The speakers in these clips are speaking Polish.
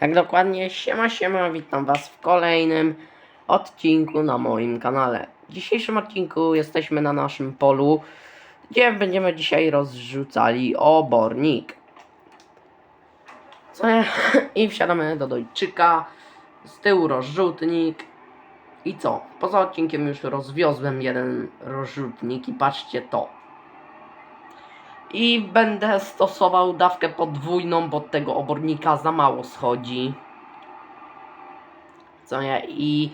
Tak dokładnie, siema siema, witam was w kolejnym odcinku na moim kanale. W dzisiejszym odcinku jesteśmy na naszym polu, gdzie będziemy dzisiaj rozrzucali obornik. Co nie? I wsiadamy do dojczyka, z tyłu rozrzutnik. I co? Poza odcinkiem już rozwiozłem jeden rozrzutnik i patrzcie to. I będę stosował dawkę podwójną, bo tego obornika za mało schodzi. Co nie? I,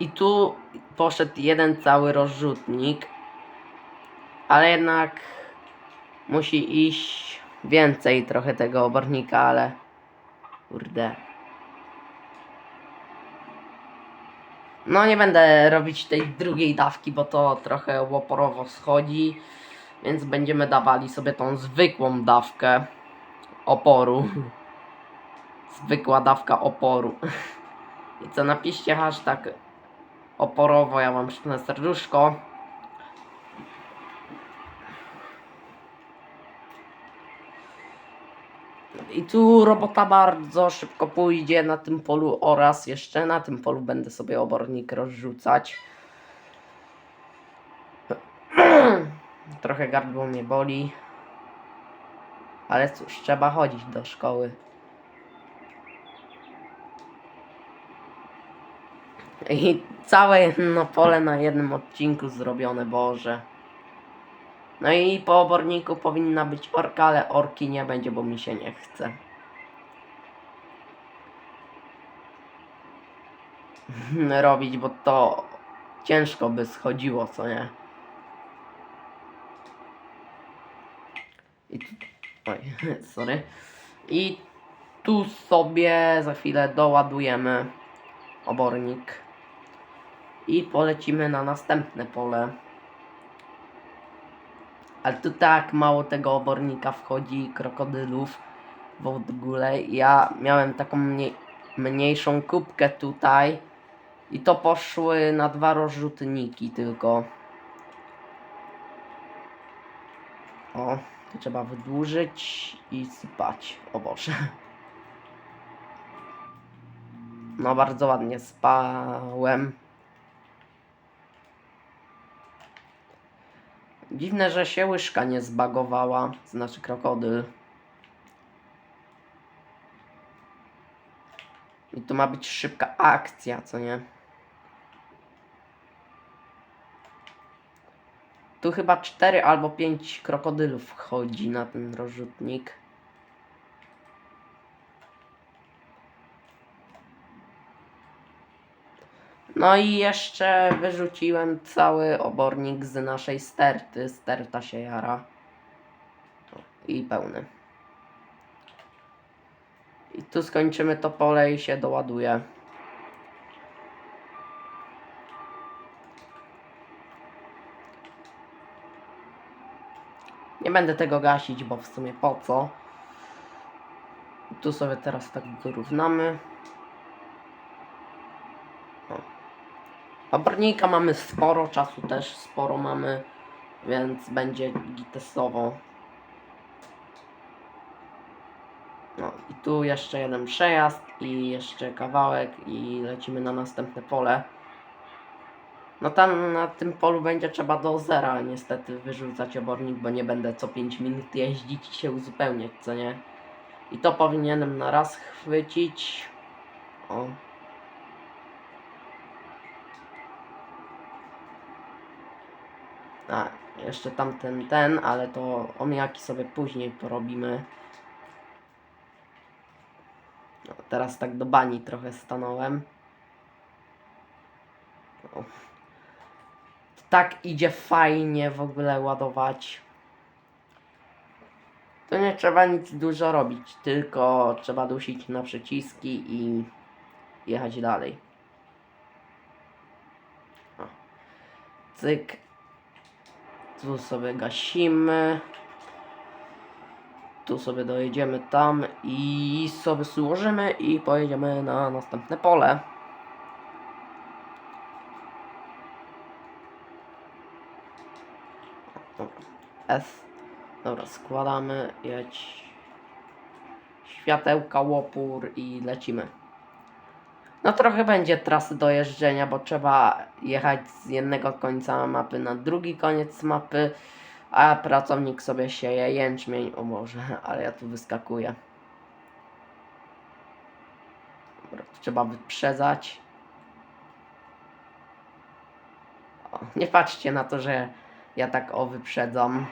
I tu poszedł jeden cały rozrzutnik. Ale jednak musi iść więcej trochę tego obornika, ale kurde. No nie będę robić tej drugiej dawki, bo to trochę łoporowo schodzi. Więc będziemy dawali sobie tą zwykłą dawkę oporu. Zwykła dawka oporu. I co napiszcie hashtag oporowo, ja mam sztuczne serduszko. I tu robota bardzo szybko pójdzie na tym polu oraz jeszcze na tym polu będę sobie obornik rozrzucać. Trochę gardło mnie boli. Ale cóż, trzeba chodzić do szkoły. I całe jedno pole na jednym odcinku zrobione, Boże. No i po oborniku powinna być orka, ale orki nie będzie, bo mi się nie chce. Robić, bo to ciężko by schodziło, co nie? I oj, sorry. I tu sobie za chwilę doładujemy obornik. I polecimy na następne pole. Ale tu tak mało tego obornika wchodzi, krokodylów w ogóle. Ja miałem taką mniej, mniejszą kubkę tutaj. I to poszły na dwa rozrzutniki tylko. O, trzeba wydłużyć i sypać. O Boże. No bardzo ładnie spałem. Dziwne, że się łyżka nie zbagowała, znaczy krokodyl. I tu ma być szybka akcja, co nie? Tu chyba 4 albo 5 krokodylów wchodzi na ten rozrzutnik. No i jeszcze wyrzuciłem cały obornik z naszej sterty. Sterta się jara. I pełny. I tu skończymy to pole i się doładuje. Nie będę tego gasić, bo w sumie po co. Tu sobie teraz tak wyrównamy. Obornika mamy sporo, czasu też sporo mamy, więc będzie gitesowo. No i tu jeszcze jeden przejazd i jeszcze kawałek i lecimy na następne pole. No tam na tym polu będzie trzeba do zera niestety wyrzucać obornik, bo nie będę co 5 minut jeździć i się uzupełniać, co nie? I to powinienem na raz chwycić. O. A, jeszcze tamten ten, ale to omijaki sobie później porobimy. No, teraz tak do bani trochę stanąłem. Tak idzie fajnie w ogóle ładować. To nie trzeba nic dużo robić, tylko trzeba dusić na przyciski i jechać dalej. O. Cyk. Tu sobie gasimy. Tu sobie dojedziemy tam i sobie złożymy i pojedziemy na następne pole. Dobra. S. Dobra, składamy, jedź. światełka, łopór i lecimy. No trochę będzie trasy do jeżdżenia, bo trzeba jechać z jednego końca mapy na drugi koniec mapy, a pracownik sobie sieje jęczmień, o może, ale ja tu wyskakuję. Dobra, trzeba wyprzedzać. O, nie patrzcie na to, że ja tak o wyprzedzam.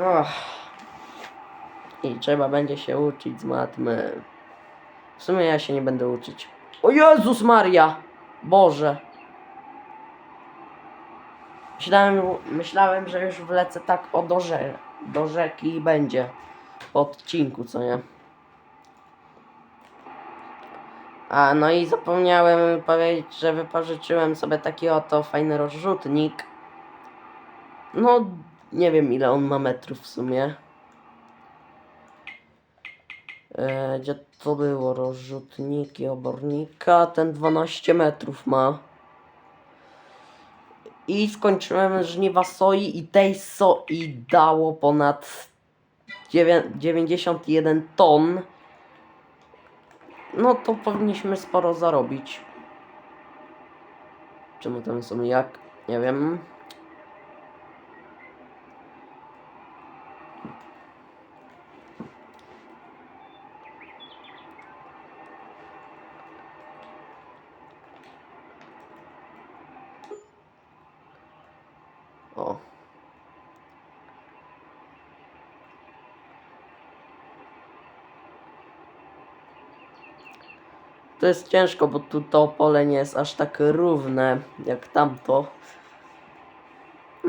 Och. I trzeba będzie się uczyć z matmy. W sumie ja się nie będę uczyć. O Jezus Maria! Boże! Myślałem, myślałem, że już wlecę tak o do, rze do rzeki i będzie po odcinku, co nie? A no i zapomniałem powiedzieć, że wypożyczyłem sobie taki oto fajny rozrzutnik. No, nie wiem ile on ma metrów w sumie. E, gdzie to było? Rozrzutniki obornika. Ten 12 metrów ma. I skończyłem żniwa soi i tej soi dało ponad dziewię- 91 ton. No to powinniśmy sporo zarobić. Czemu tam są jak? Nie wiem. O. To jest ciężko, bo tu to pole nie jest aż tak równe jak tamto.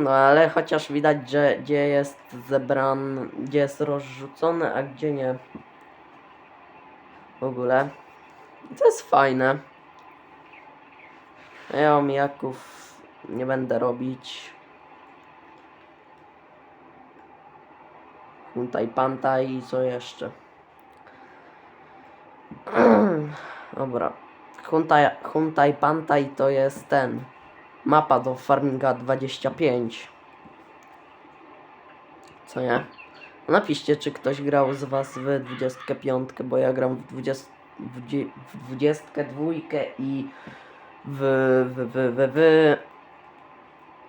No ale chociaż widać, że gdzie jest zebran, gdzie jest rozrzucone, a gdzie nie. W ogóle. I to jest fajne. Ja omijaków nie będę robić. Huntaj Pantaj i co jeszcze? Dobra. Huntaj, Huntaj Pantaj to jest ten. Mapa do Farminga 25. Co nie? Napiszcie, czy ktoś grał z Was w 25, bo ja gram w 20, w dzie- w 22 i w, w, w, w, w,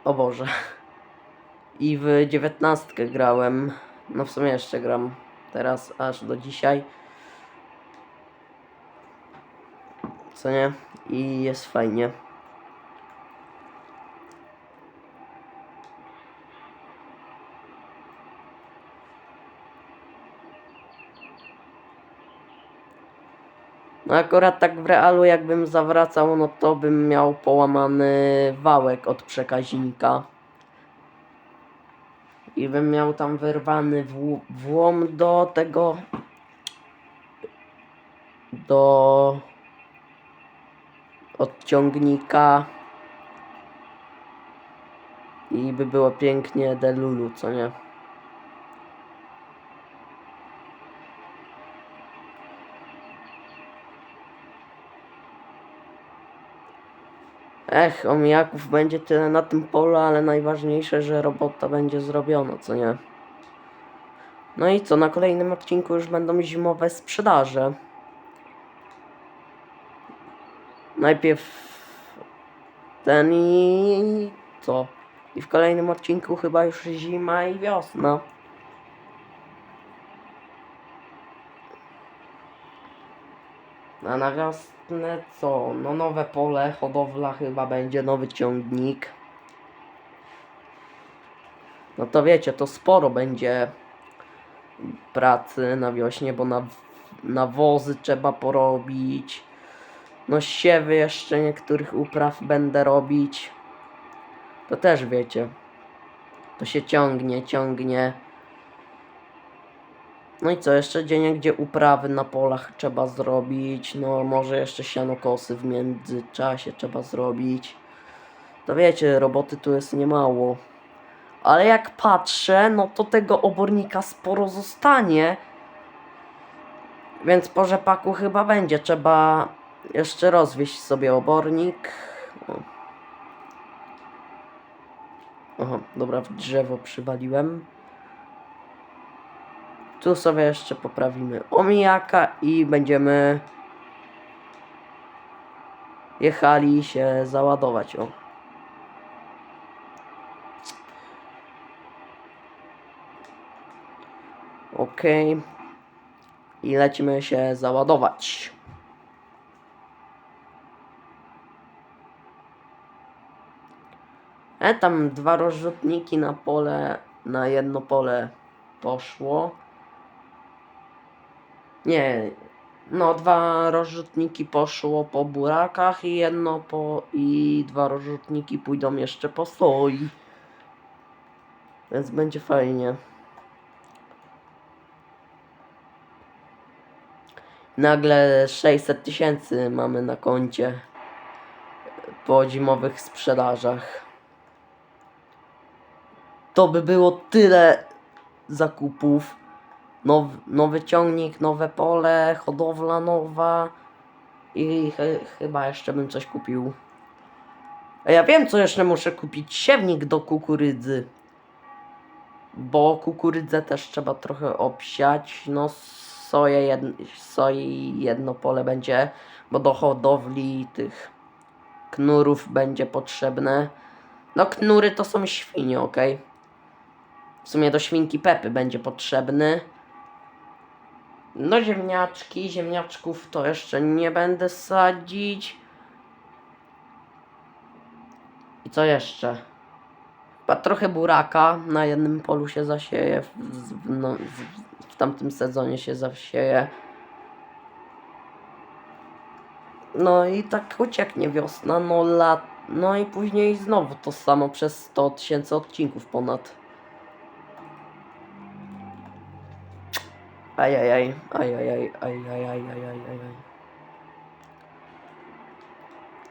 o Boże. I w 19 grałem. No w sumie jeszcze gram teraz aż do dzisiaj. Co nie? I jest fajnie. No akurat tak w realu jakbym zawracał, no to bym miał połamany wałek od przekaźnika. I bym miał tam wyrwany włam do tego do odciągnika i by było pięknie delulu, co nie? Ech, omijaków będzie tyle na tym polu, ale najważniejsze, że robota będzie zrobiona, co nie? No i co, na kolejnym odcinku już będą zimowe sprzedaże. Najpierw ten i co? I w kolejnym odcinku chyba już zima i wiosna. A na wiosnę co? No nowe pole, hodowla chyba będzie, nowy ciągnik. No to wiecie, to sporo będzie pracy na wiośnie, bo na, nawozy trzeba porobić. No siewy jeszcze niektórych upraw będę robić. To też wiecie. To się ciągnie, ciągnie. No i co, jeszcze gdzie gdzie uprawy na polach trzeba zrobić. No może jeszcze sianokosy w międzyczasie trzeba zrobić. To wiecie, roboty tu jest niemało. Ale jak patrzę, no to tego obornika sporo zostanie. Więc po rzepaku chyba będzie trzeba Jeszcze rozwieść sobie obornik. O. Aha, dobra, w drzewo przywaliłem. Tu sobie jeszcze poprawimy omijaka i będziemy jechali się załadować. O. Ok. I lecimy się załadować. E, tam dwa rozrzutniki na pole, na jedno pole poszło. Nie, no dwa rozrzutniki poszło po burakach i jedno po i dwa rozrzutniki pójdą jeszcze po soi. Więc będzie fajnie. Nagle 600 tysięcy mamy na koncie po zimowych sprzedażach. To by było tyle zakupów. Now, nowy ciągnik, nowe pole, hodowla nowa i chy- chyba jeszcze bym coś kupił. A ja wiem, co jeszcze muszę kupić. Siewnik do kukurydzy. Bo kukurydzę też trzeba trochę obsiać. No, soję jed... soi jedno pole będzie, bo do hodowli tych knurów będzie potrzebne. No, knury to są świnie, ok? W sumie do świnki Pepy będzie potrzebny. No ziemniaczki, ziemniaczków to jeszcze nie będę sadzić. I co jeszcze? Chyba trochę buraka na jednym polu się zasieje, w, no, w, w tamtym sezonie się zasieje. No i tak ucieknie wiosna, no lat, no i później znowu to samo przez 100 tysięcy odcinków ponad. Ajajaj, ajajaj, ajajaj, ajajaj, ajaj.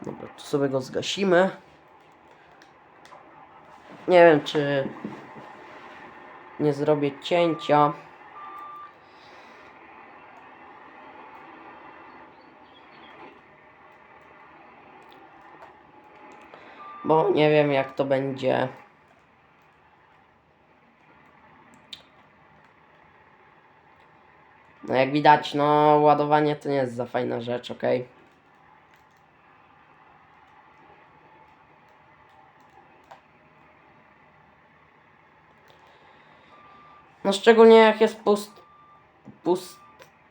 Dobra, tu sobie go zgasimy. Nie wiem, czy nie zrobię cięcia. Bo nie wiem, jak to będzie. No jak widać, no ładowanie to nie jest za fajna rzecz, ok? No szczególnie jak jest pust, pust,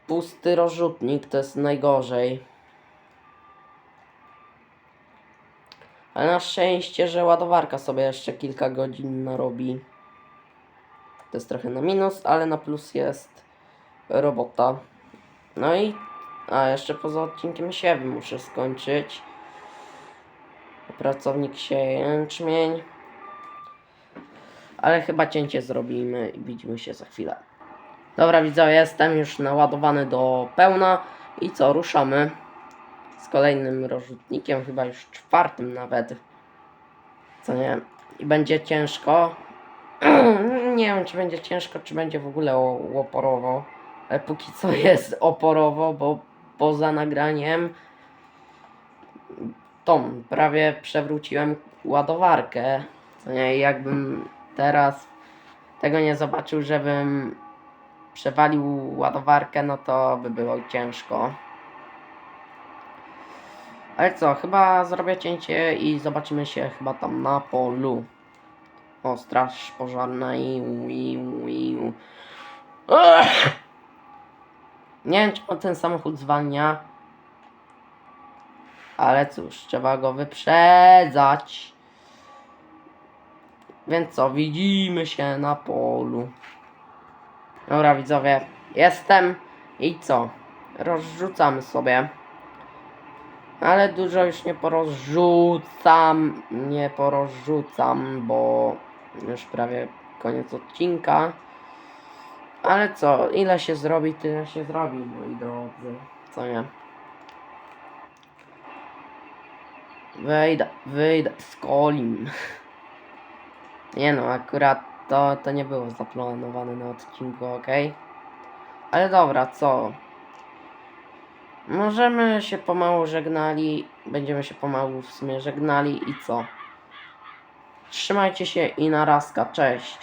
pusty rozrzutnik, to jest najgorzej. Ale na szczęście, że ładowarka sobie jeszcze kilka godzin narobi. To jest trochę na minus, ale na plus jest robota. No i a jeszcze poza odcinkiem siewy muszę skończyć. Pracownik sieje jęczmień. Ale chyba cięcie zrobimy i widzimy się za chwilę. Dobra widzowie, jestem już naładowany do pełna i co, ruszamy z kolejnym rozrzutnikiem, chyba już czwartym nawet. Co nie? I będzie ciężko. nie wiem, czy będzie ciężko, czy będzie w ogóle o- oporowo. Ale póki co jest oporowo, bo poza nagraniem tą prawie przewróciłem ładowarkę. Jakbym teraz tego nie zobaczył, żebym przewalił ładowarkę, no to by było ciężko. Ale co, chyba zrobię cięcie i zobaczymy się chyba tam na polu. O, straż pożarna i i i. Ech! Nie wiem, czy on ten samochód zwalnia. Ale cóż, trzeba go wyprzedzać. Więc co, widzimy się na polu. Dobra, widzowie, jestem. I co? Rozrzucamy sobie. Ale dużo już nie porozrzucam. Nie porozrzucam, bo już prawie koniec odcinka. Ale co, ile się zrobi, tyle się zrobi, moi drodzy. Co nie? Wejdę, wyjdę z kolim. Nie no, akurat to, to nie było zaplanowane na odcinku, ok? Ale dobra, co? Możemy się pomału żegnali. Będziemy się pomału w sumie żegnali i co? Trzymajcie się i narazka. Cześć.